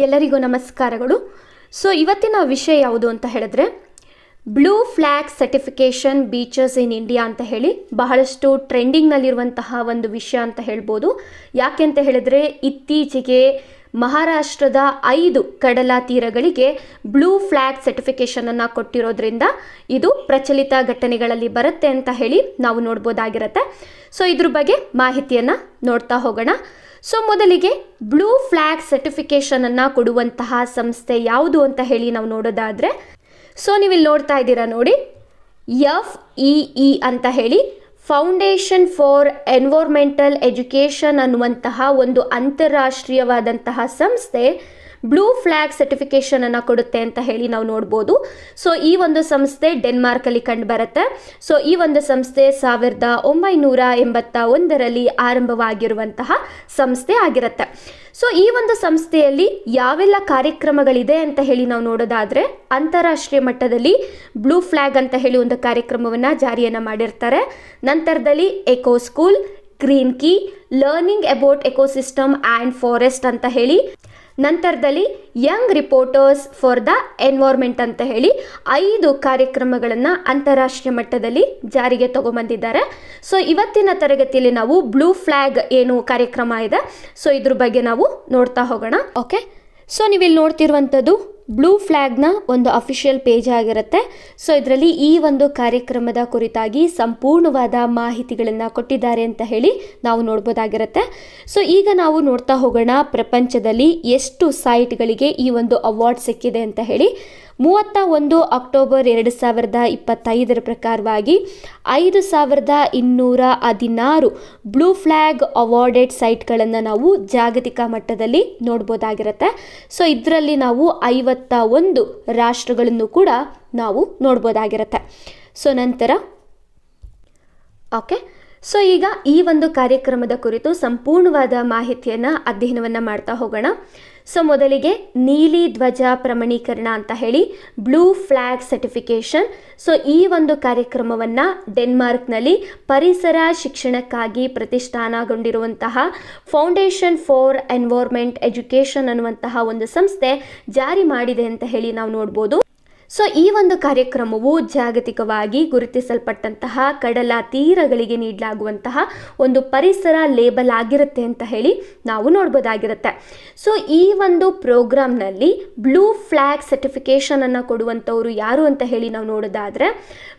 ಎಲ್ಲರಿಗೂ ನಮಸ್ಕಾರಗಳು. ಸೊ ಇವತ್ತಿನ ವಿಷಯ ಯಾವುದು ಅಂತ ಹೇಳಿದ್ರೆ blue flag certification beaches in India ಅಂತ ಹೇಳಿ ಬಹಳಷ್ಟು ಟ್ರೆಂಡಿಂಗ್ನಲ್ಲಿರುವಂತಹ ಒಂದು ವಿಷಯ ಅಂತ ಹೇಳ್ಬೋದು. ಯಾಕೆ ಅಂತ ಹೇಳಿದ್ರೆ, ಇತ್ತೀಚೆಗೆ ಮಹಾರಾಷ್ಟ್ರದ ಐದು ಕಡಲ ತೀರಗಳಿಗೆ ಬ್ಲೂ ಫ್ಲ್ಯಾಗ್ ಸರ್ಟಿಫಿಕೇಷನನ್ನು ಕೊಟ್ಟಿರೋದ್ರಿಂದ ಇದು ಪ್ರಚಲಿತ ಘಟನೆಗಳಲ್ಲಿ ಬರುತ್ತೆ ಅಂತ ಹೇಳಿ ನಾವು ನೋಡ್ಬೋದಾಗಿರುತ್ತೆ. ಸೊ ಇದ್ರ ಬಗ್ಗೆ ಮಾಹಿತಿಯನ್ನು ನೋಡ್ತಾ ಹೋಗೋಣ. ಸೊ ಮೊದಲಿಗೆ ಬ್ಲೂ ಫ್ಲ್ಯಾಗ್ ಸರ್ಟಿಫಿಕೇಷನನ್ನು ಕೊಡುವಂತಹ ಸಂಸ್ಥೆ ಯಾವುದು ಅಂತ ಹೇಳಿ ನಾವು ನೋಡೋದಾದರೆ, ಸೊ ನೀವಿಲ್ಲಿ ನೋಡ್ತಾ ಇದ್ದೀರಾ ನೋಡಿ ಎಫ್ ಇ ಇ ಅಂತ ಹೇಳಿ ಫೌಂಡೇಶನ್ ಫಾರ್ ಎನ್ವೈರ್ಮೆಂಟಲ್ ಎಜುಕೇಷನ್ ಅನ್ನುವಂತಹ ಒಂದು ಅಂತಾರಾಷ್ಟ್ರೀಯವಾದಂತಹ ಸಂಸ್ಥೆ ಬ್ಲೂ ಫ್ಲ್ಯಾಗ್ ಸರ್ಟಿಫಿಕೇಶನ್ ಅನ್ನು ಕೊಡುತ್ತೆ ಅಂತ ಹೇಳಿ ನಾವು ನೋಡ್ಬೋದು. ಸೊ ಈ ಒಂದು ಸಂಸ್ಥೆ ಡೆನ್ಮಾರ್ಕಲ್ಲಿ ಕಂಡು ಬರುತ್ತೆ. ಸೊ ಈ ಒಂದು ಸಂಸ್ಥೆ ಸಾವಿರದ ಒಂಬೈನೂರ ಎಂಬತ್ತ ಒಂದರಲ್ಲಿ ಆರಂಭವಾಗಿರುವಂತಹ ಸಂಸ್ಥೆ ಆಗಿರುತ್ತೆ. ಸೊ ಈ ಒಂದು ಸಂಸ್ಥೆಯಲ್ಲಿ ಯಾವೆಲ್ಲ ಕಾರ್ಯಕ್ರಮಗಳಿದೆ ಅಂತ ಹೇಳಿ ನಾವು ನೋಡೋದಾದರೆ, ಅಂತಾರಾಷ್ಟ್ರೀಯ ಮಟ್ಟದಲ್ಲಿ ಬ್ಲೂ ಫ್ಲ್ಯಾಗ್ ಅಂತ ಹೇಳಿ ಒಂದು ಕಾರ್ಯಕ್ರಮವನ್ನು ಜಾರಿಯನ್ನು ಮಾಡಿರ್ತಾರೆ. ನಂತರದಲ್ಲಿ eco school, green key, learning about ecosystem and forest ಅಂತ ಹೇಳಿ ನಂತರದಲ್ಲಿ young reporters for the environment ಅಂತ ಹೇಳಿ ಐದು ಕಾರ್ಯಕ್ರಮಗಳನ್ನು ಅಂತಾರಾಷ್ಟ್ರೀಯ ಮಟ್ಟದಲ್ಲಿ ಜಾರಿಗೆ ತಗೊಂಬಂದಿದ್ದಾರೆ. ಸೊ ಇವತ್ತಿನ ತರಗತಿಯಲ್ಲಿ ನಾವು ಬ್ಲೂ ಫ್ಲ್ಯಾಗ್ ಏನು ಕಾರ್ಯಕ್ರಮ ಇದೆ. ಸೊ ಇದ್ರ ಬಗ್ಗೆ ನಾವು ನೋಡ್ತಾ ಹೋಗೋಣ. ಓಕೆ ಸೊ ನೀವಿಲ್ಲಿ ನೋಡ್ತಿರುವಂಥದ್ದು ಬ್ಲೂ ಫ್ಲ್ಯಾಗ್ನ ಒಂದು ಅಫಿಷಿಯಲ್ ಪೇಜ್ ಆಗಿರುತ್ತೆ. ಸೊ ಇದರಲ್ಲಿ ಈ ಒಂದು ಕಾರ್ಯಕ್ರಮದ ಕುರಿತಾಗಿ ಸಂಪೂರ್ಣವಾದ ಮಾಹಿತಿಗಳನ್ನು ಕೊಟ್ಟಿದ್ದಾರೆ ಅಂತ ಹೇಳಿ ನಾವು ನೋಡ್ಬೋದಾಗಿರುತ್ತೆ. ಸೊ ಈಗ ನಾವು ನೋಡ್ತಾ ಹೋಗೋಣ ಪ್ರಪಂಚದಲ್ಲಿ ಎಷ್ಟು ಸೈಟ್ಗಳಿಗೆ ಈ ಒಂದು ಅವಾರ್ಡ್ ಸಿಕ್ಕಿದೆ ಅಂತ ಹೇಳಿ. ಮೂವತ್ತ ಒಂದು ಅಕ್ಟೋಬರ್ ಎರಡು ಸಾವಿರದ ಇಪ್ಪತ್ತೈದರ ಪ್ರಕಾರವಾಗಿ ಐದು ಸಾವಿರದ ಇನ್ನೂರ ಹದಿನಾರು ಬ್ಲೂ ಫ್ಲ್ಯಾಗ್ ಅವಾರ್ಡೆಡ್ ಸೈಟ್ಗಳನ್ನು ನಾವು ಜಾಗತಿಕ ಮಟ್ಟದಲ್ಲಿ ನೋಡ್ಬೋದಾಗಿರುತ್ತೆ. ಸೊ, ಇದರಲ್ಲಿ ನಾವು ಐವತ್ತ ಒಂದು ರಾಷ್ಟ್ರಗಳನ್ನು ಕೂಡ ನಾವು ನೋಡ್ಬೋದಾಗಿರುತ್ತೆ. ಸೊ, ನಂತರ ಓಕೆ. ಸೊ, ಈಗ ಈ ಒಂದು ಕಾರ್ಯಕ್ರಮದ ಕುರಿತು ಸಂಪೂರ್ಣವಾದ ಮಾಹಿತಿಯನ್ನು ಅಧ್ಯಯನವನ್ನು ಮಾಡ್ತಾ ಹೋಗೋಣ. ಸೊ ಮೊದಲಿಗೆ ನೀಲಿ ಧ್ವಜ ಪ್ರಮಾಣೀಕರಣ ಅಂತ ಹೇಳಿ ಬ್ಲೂ ಫ್ಲ್ಯಾಗ್ ಸರ್ಟಿಫಿಕೇಷನ್ ಸೊ ಈ ಒಂದು ಕಾರ್ಯಕ್ರಮವನ್ನು ಡೆನ್ಮಾರ್ಕ್ನಲ್ಲಿ ಪರಿಸರ ಶಿಕ್ಷಣಕ್ಕಾಗಿ ಪ್ರತಿಷ್ಠಾನಗೊಂಡಿರುವಂತಹ ಫೌಂಡೇಶನ್ ಫಾರ್ ಎನ್ವೈರ್ಮೆಂಟ್ ಎಜುಕೇಷನ್ ಅನ್ನುವಂತಹ ಒಂದು ಸಂಸ್ಥೆ ಜಾರಿ ಮಾಡಿದೆ ಅಂತ ಹೇಳಿ ನಾವು ನೋಡ್ಬೋದು. ಸೊ ಈ ಒಂದು ಕಾರ್ಯಕ್ರಮವು ಜಾಗತಿಕವಾಗಿ ಗುರುತಿಸಲ್ಪಟ್ಟಂತಹ ಕಡಲ ತೀರಗಳಿಗೆ ನೀಡಲಾಗುವಂತಹ ಒಂದು ಪರಿಸರ ಲೇಬಲ್ ಆಗಿರುತ್ತೆ ಅಂತ ಹೇಳಿ ನಾವು ನೋಡ್ಬೋದಾಗಿರುತ್ತೆ. ಸೊ ಈ ಒಂದು ಪ್ರೋಗ್ರಾಮ್ನಲ್ಲಿ ಬ್ಲೂ ಫ್ಲ್ಯಾಗ್ ಸರ್ಟಿಫಿಕೇಷನನ್ನು ಕೊಡುವಂಥವ್ರು ಯಾರು ಅಂತ ಹೇಳಿ ನಾವು ನೋಡೋದಾದರೆ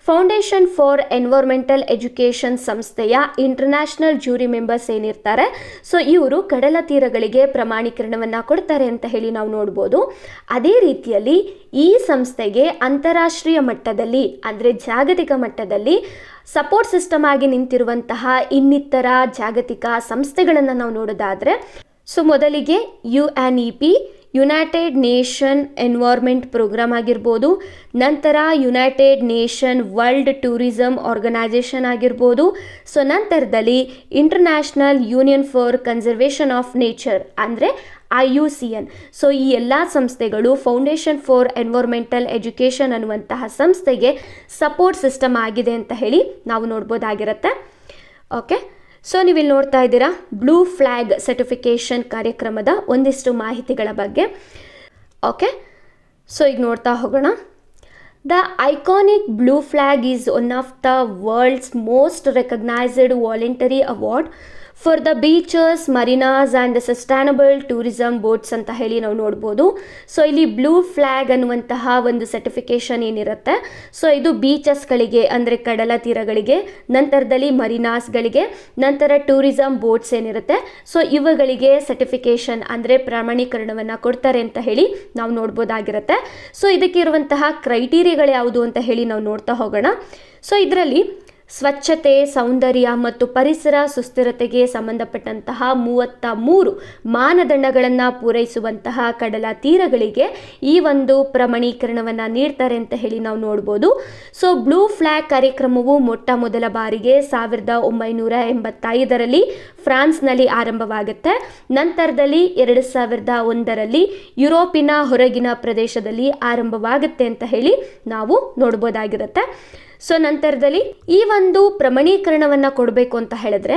ಫೌಂಡೇಶನ್ ಫಾರ್ ಎನ್ವೈರ್ಮೆಂಟಲ್ ಎಜುಕೇಷನ್ ಸಂಸ್ಥೆಯ ಇಂಟರ್ನ್ಯಾಷನಲ್ ಜ್ಯೂರಿ ಮೆಂಬರ್ಸ್ ಏನಿರ್ತಾರೆ ಸೊ ಇವರು ಕಡಲ ತೀರಗಳಿಗೆ ಪ್ರಮಾಣೀಕರಣವನ್ನು ಕೊಡ್ತಾರೆ ಅಂತ ಹೇಳಿ ನಾವು ನೋಡ್ಬೋದು. ಅದೇ ರೀತಿಯಲ್ಲಿ ಈ ಸಂಸ್ಥೆಗೆ ಅಂತಾರಾಷ್ಟ್ರೀಯ ಮಟ್ಟದಲ್ಲಿ, ಅಂದರೆ ಜಾಗತಿಕ ಮಟ್ಟದಲ್ಲಿ ಸಪೋರ್ಟ್ ಸಿಸ್ಟಮ್ ಆಗಿ ನಿಂತಿರುವಂತಹ ಇನ್ನಿತರ ಜಾಗತಿಕ ಸಂಸ್ಥೆಗಳನ್ನು ನಾವು ನೋಡೋದಾದರೆ ಸೊ ಮೊದಲಿಗೆ U N E P United Nation environment programme ಆಗಿರ್ಬೋದು, ನಂತರ United Nation world tourism organisation ಆಗಿರ್ಬೋದು, ಸೊ ನಂತರದಲ್ಲಿ international union for conservation of nature ಅಂದರೆ I U C N so ಈ ಎಲ್ಲ ಸಂಸ್ಥೆಗಳು ಫೌಂಡೇಶನ್ ಫಾರ್ ಎನ್ವೈರ್ಮೆಂಟಲ್ ಎಜುಕೇಷನ್ ಅನ್ನುವಂತಹ ಸಂಸ್ಥೆಗೆ ಸಪೋರ್ಟ್ ಸಿಸ್ಟಮ್ ಆಗಿದೆ ಅಂತ ಹೇಳಿ ನಾವು ನೋಡ್ಬೋದಾಗಿರುತ್ತೆ. ಓಕೆ ಸೊ ನೀವಿಲ್ಲಿ ನೋಡ್ತಾ ಇದ್ದೀರಾ ಬ್ಲೂ ಫ್ಲ್ಯಾಗ್ ಸರ್ಟಿಫಿಕೇಷನ್ ಕಾರ್ಯಕ್ರಮದ ಒಂದಿಷ್ಟು ಮಾಹಿತಿಗಳ ಬಗ್ಗೆ. ಓಕೆ ಸೊ ಈಗ ನೋಡ್ತಾ ಹೋಗೋಣ. The iconic blue flag is one of the world's most recognised voluntary award for the beaches marinas and sustainable tourism boats ಅಂತ ಹೇಳಿ ನಾವು ನೋಡ್ಬೋದು. ಸೊ ಇಲ್ಲಿ ಬ್ಲೂ ಫ್ಲ್ಯಾಗ್ ಅನ್ನುವಂತಹ ಒಂದು ಸರ್ಟಿಫಿಕೇಷನ್ ಏನಿರುತ್ತೆ. ಸೊ ಇದು ಬೀಚಸ್ಗಳಿಗೆ ಅಂದರೆ ಕಡಲ ತೀರಗಳಿಗೆ, ನಂತರದಲ್ಲಿ ಮರಿನಾಸ್ಗಳಿಗೆ ನಂತರ ಟೂರಿಸಮ್ ಬೋಟ್ಸ್ ಏನಿರುತ್ತೆ. ಸೊ ಇವುಗಳಿಗೆ ಸರ್ಟಿಫಿಕೇಷನ್ ಅಂದರೆ ಪ್ರಮಾಣೀಕರಣವನ್ನು ಕೊಡ್ತಾರೆ ಅಂತ ಹೇಳಿ ನಾವು ನೋಡ್ಬೋದಾಗಿರುತ್ತೆ. ಸೊ ಇದಕ್ಕೆ ಇರುವಂತಹ ಕ್ರೈಟೀರಿಯಾಗಳು ಯಾವುದು ಅಂತ ಹೇಳಿ ನಾವು ನೋಡ್ತಾ ಹೋಗೋಣ. ಸೊ ಇದರಲ್ಲಿ ಸ್ವಚ್ಛತೆ, ಸೌಂದರ್ಯ ಮತ್ತು ಪರಿಸರ ಸುಸ್ಥಿರತೆಗೆ ಸಂಬಂಧಪಟ್ಟಂತಹ ಮೂವತ್ತ ಮೂರು ಮಾನದಂಡಗಳನ್ನು ಪೂರೈಸುವಂತಹ ಕಡಲ ತೀರಗಳಿಗೆ ಈ ಒಂದು ಪ್ರಮಾಣೀಕರಣವನ್ನು ನೀಡ್ತಾರೆ ಅಂತ ಹೇಳಿ ನಾವು ನೋಡ್ಬೋದು. ಸೊ ಬ್ಲೂ ಫ್ಲ್ಯಾಗ್ ಕಾರ್ಯಕ್ರಮವು ಮೊಟ್ಟ ಮೊದಲ ಬಾರಿಗೆ ಸಾವಿರದ ಒಂಬೈನೂರ ಎಂಬತ್ತೈದರಲ್ಲಿ ಫ್ರಾನ್ಸ್ನಲ್ಲಿ ಆರಂಭವಾಗುತ್ತೆ. ನಂತರದಲ್ಲಿ ಎರಡು ಸಾವಿರದ ಒಂದರಲ್ಲಿ ಯುರೋಪಿನ ಹೊರಗಿನ ಪ್ರದೇಶದಲ್ಲಿ ಆರಂಭವಾಗುತ್ತೆ ಅಂತ ಹೇಳಿ ನಾವು ನೋಡ್ಬೋದಾಗಿರುತ್ತೆ. ಸೊ ನಂತರದಲ್ಲಿ ಈ ಒಂದು ಪ್ರಮಾಣೀಕರಣವನ್ನು ಕೊಡಬೇಕು ಅಂತ ಹೇಳಿದ್ರೆ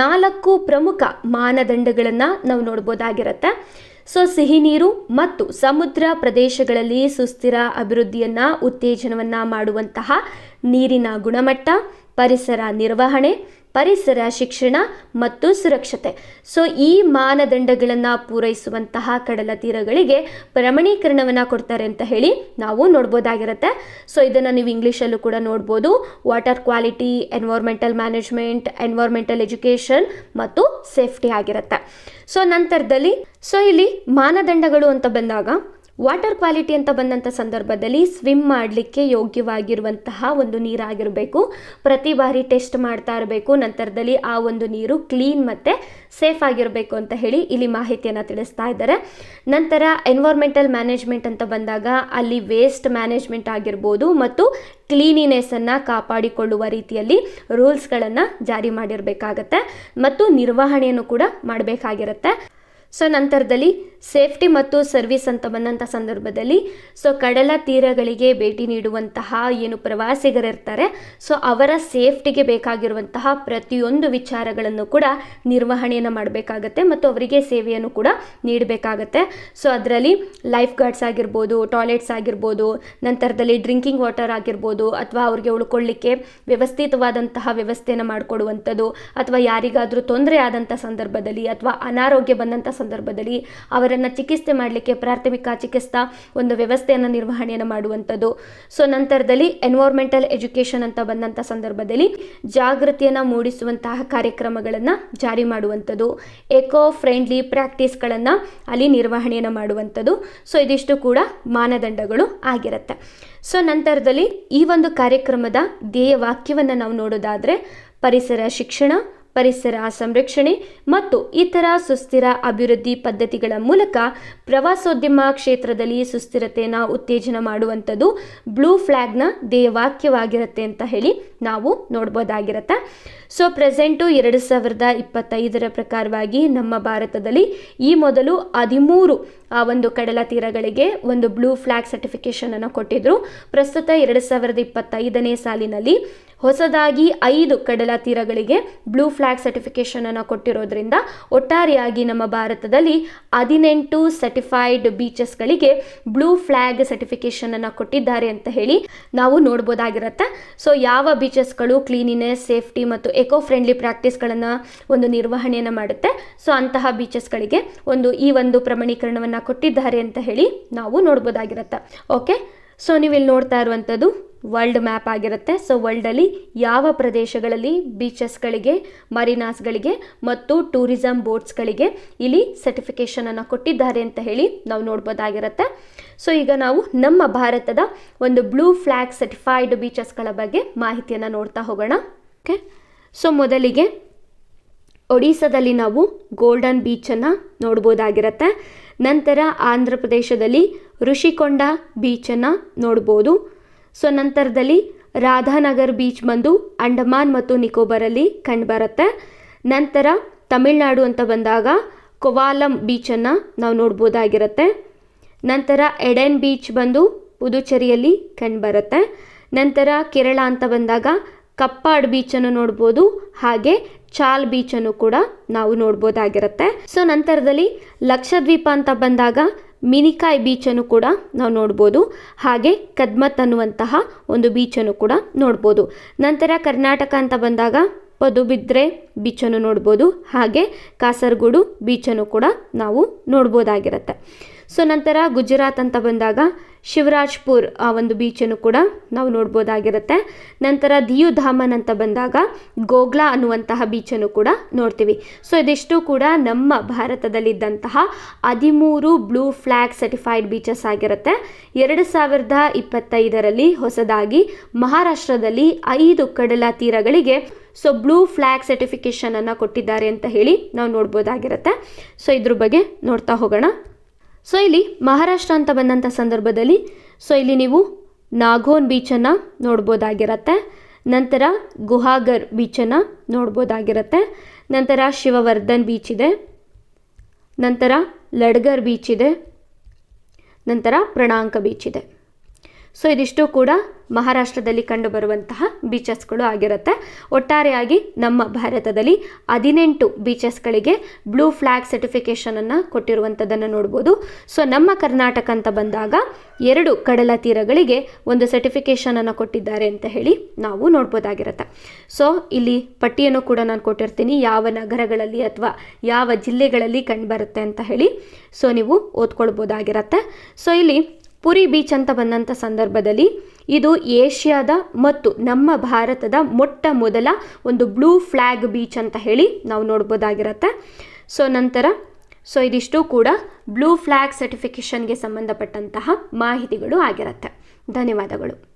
ನಾಲ್ಕು ಪ್ರಮುಖ ಮಾನದಂಡಗಳನ್ನು ನಾವು ನೋಡ್ಬೋದಾಗಿರುತ್ತೆ. ಸೊ ಸಿಹಿ ನೀರು ಮತ್ತು ಸಮುದ್ರ ಪ್ರದೇಶಗಳಲ್ಲಿ ಸುಸ್ಥಿರ ಅಭಿವೃದ್ಧಿಯನ್ನು, ಉತ್ತೇಜನವನ್ನ ಮಾಡುವಂತಹ ನೀರಿನ ಗುಣಮಟ್ಟ, ಪರಿಸರ ನಿರ್ವಹಣೆ ಪರಿಸರ, ಶಿಕ್ಷಣ ಮತ್ತು ಸುರಕ್ಷತೆ. ಸೊ ಈ ಮಾನದಂಡಗಳನ್ನು ಪೂರೈಸುವಂತಹ ಕಡಲ ತೀರಗಳಿಗೆ ಪ್ರಮಾಣೀಕರಣವನ್ನು ಕೊಡ್ತಾರೆ ಅಂತ ಹೇಳಿ ನಾವು ನೋಡ್ಬೋದಾಗಿರುತ್ತೆ. ಸೊ ಇದನ್ನು ನೀವು ಇಂಗ್ಲೀಷಲ್ಲೂ ಕೂಡ ನೋಡ್ಬೋದು. Water quality environmental management environmental education ಮತ್ತು ಸೇಫ್ಟಿ ಆಗಿರುತ್ತೆ. ಸೊ ನಂತರದಲ್ಲಿ ಸೊ ಇಲ್ಲಿ ಮಾನದಂಡಗಳು ಅಂತ ಬಂದಾಗ ವಾಟರ್ ಕ್ವಾಲಿಟಿ ಅಂತ ಬಂದಂಥ ಸಂದರ್ಭದಲ್ಲಿ ಸ್ವಿಮ್ ಮಾಡಲಿಕ್ಕೆ ಯೋಗ್ಯವಾಗಿರುವಂತಹ ಒಂದು ನೀರಾಗಿರಬೇಕು. ಪ್ರತಿ ಬಾರಿ ಟೆಸ್ಟ್ ಮಾಡ್ತಾ ಇರಬೇಕು. ನಂತರದಲ್ಲಿ ಆ ಒಂದು ನೀರು ಕ್ಲೀನ್ ಮತ್ತು ಸೇಫ್ ಆಗಿರಬೇಕು ಅಂತ ಹೇಳಿ ಇಲ್ಲಿ ಮಾಹಿತಿಯನ್ನು ತಿಳಿಸ್ತಾ ಇದ್ದಾರೆ. ನಂತರ ಎನ್ವೈರ್ಮೆಂಟಲ್ ಮ್ಯಾನೇಜ್ಮೆಂಟ್ ಅಂತ ಬಂದಾಗ ಅಲ್ಲಿ ವೇಸ್ಟ್ ಮ್ಯಾನೇಜ್ಮೆಂಟ್ ಆಗಿರ್ಬೋದು ಮತ್ತು ಕ್ಲೀನಿನೆಸ್ಸನ್ನು ಕಾಪಾಡಿಕೊಳ್ಳುವ ರೀತಿಯಲ್ಲಿ ರೂಲ್ಸ್ಗಳನ್ನು ಜಾರಿ ಮಾಡಿರಬೇಕಾಗತ್ತೆ. ಮತ್ತು ನಿರ್ವಹಣೆಯನ್ನು ಕೂಡ ಮಾಡಬೇಕಾಗಿರುತ್ತೆ. ಸೊ ನಂತರದಲ್ಲಿ ಸೇಫ್ಟಿ ಮತ್ತು ಸರ್ವಿಸ್ ಅಂತ ಬಂದಂಥ ಸಂದರ್ಭದಲ್ಲಿ ಸೊ ಕಡಲ ತೀರಗಳಿಗೆ ಭೇಟಿ ನೀಡುವಂತಹ ಏನು ಪ್ರವಾಸಿಗರಿರ್ತಾರೆ ಸೊ ಅವರ ಸೇಫ್ಟಿಗೆ ಬೇಕಾಗಿರುವಂತಹ ಪ್ರತಿಯೊಂದು ವಿಚಾರಗಳನ್ನು ಕೂಡ ನಿರ್ವಹಣೆಯನ್ನು ಮಾಡಬೇಕಾಗತ್ತೆ ಮತ್ತು ಅವರಿಗೆ ಸೇವೆಯನ್ನು ಕೂಡ ನೀಡಬೇಕಾಗತ್ತೆ. ಸೊ ಅದರಲ್ಲಿ ಲೈಫ್ ಗಾರ್ಡ್ಸ್ ಆಗಿರ್ಬೋದು ಟಾಯ್ಲೆಟ್ಸ್ ಆಗಿರ್ಬೋದು, ನಂತರದಲ್ಲಿ ಡ್ರಿಂಕಿಂಗ್ ವಾಟರ್ ಆಗಿರ್ಬೋದು, ಅಥವಾ ಅವ್ರಿಗೆ ಉಳ್ಕೊಳ್ಳಿಕ್ಕೆ ವ್ಯವಸ್ಥಿತವಾದಂತಹ ವ್ಯವಸ್ಥೆಯನ್ನು ಮಾಡಿಕೊಡುವಂಥದ್ದು, ಅಥವಾ ಯಾರಿಗಾದರೂ ತೊಂದರೆ ಆದಂಥ ಸಂದರ್ಭದಲ್ಲಿ ಅಥವಾ ಅನಾರೋಗ್ಯ ಬಂದಂಥ ಸಂದರ್ಭದಲ್ಲಿ ಅವರನ್ನು ಚಿಕಿತ್ಸೆ ಮಾಡಲಿಕ್ಕೆ, ಪ್ರಾಥಮಿಕ ಚಿಕಿತ್ಸಾ ಒಂದು ವ್ಯವಸ್ಥೆಯನ್ನು ನಿರ್ವಹಣೆಯನ್ನು ಮಾಡುವಂಥದ್ದು. ಸೊ ನಂತರದಲ್ಲಿ ಎನ್ವೈರ್ಮೆಂಟಲ್ ಎಜುಕೇಷನ್ ಅಂತ ಬಂದಂಥ ಸಂದರ್ಭದಲ್ಲಿ ಜಾಗೃತಿಯನ್ನು ಮೂಡಿಸುವಂತಹ ಕಾರ್ಯಕ್ರಮಗಳನ್ನು ಜಾರಿ ಮಾಡುವಂಥದ್ದು. ಎಕೋ ಫ್ರೆಂಡ್ಲಿ ಪ್ರಾಕ್ಟೀಸ್ಗಳನ್ನು ಅಲ್ಲಿ ನಿರ್ವಹಣೆಯನ್ನು ಮಾಡುವಂಥದ್ದು. ಸೊ ಇದಿಷ್ಟು ಕೂಡ ಮಾನದಂಡಗಳು ಆಗಿರುತ್ತೆ. ಸೊ ನಂತರದಲ್ಲಿ ಈ ಒಂದು ಕಾರ್ಯಕ್ರಮದ ಧ್ಯೇಯ ವಾಕ್ಯವನ್ನು ನಾವು ನೋಡೋದಾದರೆ ಪರಿಸರ ಶಿಕ್ಷಣ ಪರಿಸರ ಸಂರಕ್ಷಣೆ ಮತ್ತು ಇತರ ಸುಸ್ಥಿರ ಅಭಿವೃದ್ಧಿ ಪದ್ಧತಿಗಳ ಮೂಲಕ ಪ್ರವಾಸೋದ್ಯಮ ಕ್ಷೇತ್ರದಲ್ಲಿ ಸುಸ್ಥಿರತೆಯನ್ನು ಉತ್ತೇಜನ ಮಾಡುವಂಥದ್ದು ಬ್ಲೂ ಫ್ಲ್ಯಾಗ್ನ ಧ್ಯೇಯವಾಕ್ಯವಾಗಿರುತ್ತೆ ಅಂತ ಹೇಳಿ ನಾವು ನೋಡ್ಬೋದಾಗಿರುತ್ತೆ. ಸೊ, ಪ್ರೆಸೆಂಟು ಎರಡು ಸಾವಿರದ ಇಪ್ಪತ್ತೈದರ ಪ್ರಕಾರವಾಗಿ ನಮ್ಮ ಭಾರತದಲ್ಲಿ ಈ ಮೊದಲು ಹದಿಮೂರು ಆ ಒಂದು ಕಡಲ ತೀರಗಳಿಗೆ ಒಂದು ಬ್ಲೂ ಫ್ಲ್ಯಾಗ್ ಸರ್ಟಿಫಿಕೇಷನನ್ನು ಕೊಟ್ಟಿದ್ದರು ಪ್ರಸ್ತುತ ಎರಡು ಸಾವಿರದ ಇಪ್ಪತ್ತೈದನೇ ಸಾಲಿನಲ್ಲಿ ಹೊಸದಾಗಿ ಐದು ಕಡಲ ತೀರಗಳಿಗೆ ಬ್ಲೂ ಫ್ಲ್ಯಾಗ್ ಸರ್ಟಿಫಿಕೇಷನನ್ನು ಕೊಟ್ಟಿರೋದ್ರಿಂದ ಒಟ್ಟಾರೆಯಾಗಿ ನಮ್ಮ ಭಾರತದಲ್ಲಿ ಹದಿನೆಂಟು ಸರ್ಟಿಫೈಡ್ ಬೀಚಸ್ಗಳಿಗೆ ಬ್ಲೂ ಫ್ಲ್ಯಾಗ್ ಸರ್ಟಿಫಿಕೇಷನನ್ನು ಕೊಟ್ಟಿದ್ದಾರೆ ಅಂತ ಹೇಳಿ ನಾವು ನೋಡ್ಬೋದಾಗಿರುತ್ತೆ. ಸೊ ಯಾವ ಬೀಚಸ್ಗಳು ಕ್ಲೀನಿನೆಸ್ ಸೇಫ್ಟಿ ಮತ್ತು ಎಕೋ ಫ್ರೆಂಡ್ಲಿ ಪ್ರಾಕ್ಟೀಸ್ಗಳನ್ನು ಒಂದು ನಿರ್ವಹಣೆಯನ್ನು ಮಾಡುತ್ತೆ? ಸೊ ಅಂತಹ ಬೀಚಸ್ಗಳಿಗೆ ಒಂದು ಈ ಒಂದು ಪ್ರಮಾಣೀಕರಣವನ್ನು ಕೊಟ್ಟಿದ್ದಾರೆ ಅಂತ ಹೇಳಿ ನಾವು ನೋಡ್ಬೋದಾಗಿರುತ್ತೆ. ಓಕೆ ಸೊ ನೀವು ಇಲ್ಲಿ ನೋಡ್ತಾ ಇರುವಂಥದ್ದು ವರ್ಲ್ಡ್ ಮ್ಯಾಪ್ ಆಗಿರುತ್ತೆ. ಸೊ ವರ್ಲ್ಡಲ್ಲಿ ಯಾವ ಪ್ರದೇಶಗಳಲ್ಲಿ ಬೀಚಸ್ಗಳಿಗೆ ಮರಿನಾಸ್ಗಳಿಗೆ ಮತ್ತು ಟೂರಿಸಂ ಬೋಟ್ಸ್ಗಳಿಗೆ ಇಲ್ಲಿ ಸರ್ಟಿಫಿಕೇಷನನ್ನು ಕೊಟ್ಟಿದ್ದಾರೆ ಅಂತ ಹೇಳಿ ನಾವು ನೋಡ್ಬೋದಾಗಿರುತ್ತೆ. ಸೊ ಈಗ ನಾವು ನಮ್ಮ ಭಾರತದ ಒಂದು ಬ್ಲೂ ಫ್ಲ್ಯಾಗ್ ಸರ್ಟಿಫೈಡ್ ಬೀಚಸ್ಗಳ ಬಗ್ಗೆ ಮಾಹಿತಿಯನ್ನು ನೋಡ್ತಾ ಹೋಗೋಣ. ಓಕೆ ಸೊ ಮೊದಲಿಗೆ ಒಡಿಸ್ಸಾದಲ್ಲಿ ನಾವು ಗೋಲ್ಡನ್ ಬೀಚನ್ನು ನೋಡ್ಬೋದಾಗಿರುತ್ತೆ. ನಂತರ ಆಂಧ್ರ ಪ್ರದೇಶದಲ್ಲಿ ಋಷಿಕೊಂಡ ಬೀಚನ್ನು ನೋಡ್ಬೋದು. ಸೊ, ನಂತರದಲ್ಲಿ ರಾಧಾನಗರ್ ಬೀಚ್ ಬಂದು ಅಂಡಮಾನ್ ಮತ್ತು ನಿಕೋಬಾರಲ್ಲಿ ಕಂಡುಬರುತ್ತೆ. ನಂತರ ತಮಿಳ್ನಾಡು ಅಂತ ಬಂದಾಗ ಕೊವಾಲಂ ಬೀಚನ್ನು ನಾವು ನೋಡ್ಬೋದಾಗಿರುತ್ತೆ. ನಂತರ ಎಡೆನ್ ಬೀಚ್ ಬಂದು ಪುದುಚೇರಿಯಲ್ಲಿ ಕಂಡುಬರುತ್ತೆ. ನಂತರ ಕೇರಳ ಅಂತ ಬಂದಾಗ ಕಪ್ಪಾಡ್ ಬೀಚನ್ನು ನೋಡ್ಬೋದು, ಹಾಗೆ ಚಾಲ್ ಬೀಚನ್ನು ಕೂಡ ನಾವು ನೋಡ್ಬೋದಾಗಿರುತ್ತೆ. ಸೊ, ನಂತರದಲ್ಲಿ ಲಕ್ಷದ್ವೀಪ ಅಂತ ಬಂದಾಗ ಮಿನಿಕಾಯ್ ಬೀಚನ್ನು ಕೂಡ ನಾವು ನೋಡ್ಬೋದು. ಹಾಗೆ ಕದ್ಮತ್ ಅನ್ನುವಂತಹ ಒಂದು ಬೀಚನ್ನು ಕೂಡ ನೋಡ್ಬೋದು. ನಂತರ ಕರ್ನಾಟಕ ಅಂತ ಬಂದಾಗ ಪದುಬಿದ್ರೆ ಬೀಚನ್ನು ನೋಡ್ಬೋದು. ಹಾಗೆ ಕಾಸರಗೋಡು ಬೀಚನ್ನು ಕೂಡ ನಾವು ನೋಡ್ಬೋದಾಗಿರುತ್ತೆ. ಸೊ ನಂತರ ಗುಜರಾತ್ ಅಂತ ಬಂದಾಗ ಶಿವರಾಜ್ಪುರ್ ಆ ಒಂದು ಬೀಚನ್ನು ಕೂಡ ನಾವು ನೋಡ್ಬೋದಾಗಿರುತ್ತೆ. ನಂತರ ದಿಯು ಧಾಮನ್ ಅಂತ ಬಂದಾಗ ಗೋಗ್ಲಾ ಅನ್ನುವಂತಹ ಬೀಚನ್ನು ಕೂಡ ನೋಡ್ತೀವಿ. ಸೊ ಇದಿಷ್ಟು ಕೂಡ ನಮ್ಮ ಭಾರತದಲ್ಲಿದ್ದಂತಹ ಹದಿಮೂರು ಬ್ಲೂ ಫ್ಲ್ಯಾಗ್ ಸರ್ಟಿಫೈಡ್ ಬೀಚಸ್ ಆಗಿರುತ್ತೆ. ಎರಡು ಸಾವಿರದ ಇಪ್ಪತ್ತೈದರಲ್ಲಿ ಹೊಸದಾಗಿ ಮಹಾರಾಷ್ಟ್ರದಲ್ಲಿ ಐದು ಕಡಲ ತೀರಗಳಿಗೆ ಸೊ ಬ್ಲೂ ಫ್ಲ್ಯಾಗ್ ಸರ್ಟಿಫಿಕೇಷನನ್ನು ಕೊಟ್ಟಿದ್ದಾರೆ ಅಂತ ಹೇಳಿ ನಾವು ನೋಡ್ಬೋದಾಗಿರುತ್ತೆ. ಸೊ ಇದ್ರ ಬಗ್ಗೆ ನೋಡ್ತಾ ಹೋಗೋಣ. ಸೊ ಇಲ್ಲಿ ಮಹಾರಾಷ್ಟ್ರ ಅಂತ ಬಂದಂಥ ಸಂದರ್ಭದಲ್ಲಿ ಸೊ ಇಲ್ಲಿ ನೀವು ನಾಗೋನ್ ಬೀಚನ್ನು ನೋಡ್ಬೋದಾಗಿರತ್ತೆ. ನಂತರ ಗುಹಾಗರ್ ಬೀಚನ್ನು ನೋಡ್ಬೋದಾಗಿರತ್ತೆ. ನಂತರ ಶಿವವರ್ಧನ್ ಬೀಚ್ ಇದೆ. ನಂತರ ಲಡ್ಗರ್ ಬೀಚ್ ಇದೆ. ನಂತರ ಪ್ರಣಾಂಕ ಬೀಚ್ ಇದೆ. ಸೊ ಇದಿಷ್ಟು ಕೂಡ ಮಹಾರಾಷ್ಟ್ರದಲ್ಲಿ ಕಂಡುಬರುವಂತಹ ಬೀಚಸ್ಗಳು ಆಗಿರುತ್ತೆ. ಒಟ್ಟಾರೆಯಾಗಿ ನಮ್ಮ ಭಾರತದಲ್ಲಿ ಹದಿನೆಂಟು ಬೀಚಸ್ಗಳಿಗೆ ಬ್ಲೂ ಫ್ಲ್ಯಾಗ್ ಸರ್ಟಿಫಿಕೇಷನನ್ನು ಕೊಟ್ಟಿರುವಂಥದ್ದನ್ನು ನೋಡ್ಬೋದು. ಸೊ ನಮ್ಮ ಕರ್ನಾಟಕ ಅಂತ ಬಂದಾಗ ಎರಡು ಕಡಲ ತೀರಗಳಿಗೆ ಒಂದು ಸರ್ಟಿಫಿಕೇಷನನ್ನು ಕೊಟ್ಟಿದ್ದಾರೆ ಅಂತ ಹೇಳಿ ನಾವು ನೋಡ್ಬೋದಾಗಿರುತ್ತೆ. ಸೊ ಇಲ್ಲಿ ಪಟ್ಟಿಯನ್ನು ಕೂಡ ನಾನು ಕೊಟ್ಟಿರ್ತೀನಿ. ಯಾವ ನಗರಗಳಲ್ಲಿ ಅಥವಾ ಯಾವ ಜಿಲ್ಲೆಗಳಲ್ಲಿ ಕಂಡುಬರುತ್ತೆ ಅಂತ ಹೇಳಿ. ಸೊ ನೀವು ಓದ್ಕೊಳ್ಬೋದಾಗಿರತ್ತೆ. ಸೊ ಇಲ್ಲಿ ಪುರಿ ಬೀಚ್ ಅಂತ ಬಂದಂಥ ಸಂದರ್ಭದಲ್ಲಿ ಇದು ಏಷ್ಯಾದ ಮತ್ತು ನಮ್ಮ ಭಾರತದ ಮೊಟ್ಟ ಮೊದಲ ಒಂದು ಬ್ಲೂ ಫ್ಲ್ಯಾಗ್ ಬೀಚ್ ಅಂತ ಹೇಳಿ ನಾವು ನೋಡ್ಬೋದಾಗಿರತ್ತೆ. ಸೊ, ನಂತರ, ಸೊ, ಇದಿಷ್ಟು ಕೂಡ ಬ್ಲೂ ಫ್ಲ್ಯಾಗ್ ಸರ್ಟಿಫಿಕೇಷನ್ಗೆ ಸಂಬಂಧಪಟ್ಟಂತಹ ಮಾಹಿತಿಗಳು ಆಗಿರುತ್ತೆ. ಧನ್ಯವಾದಗಳು.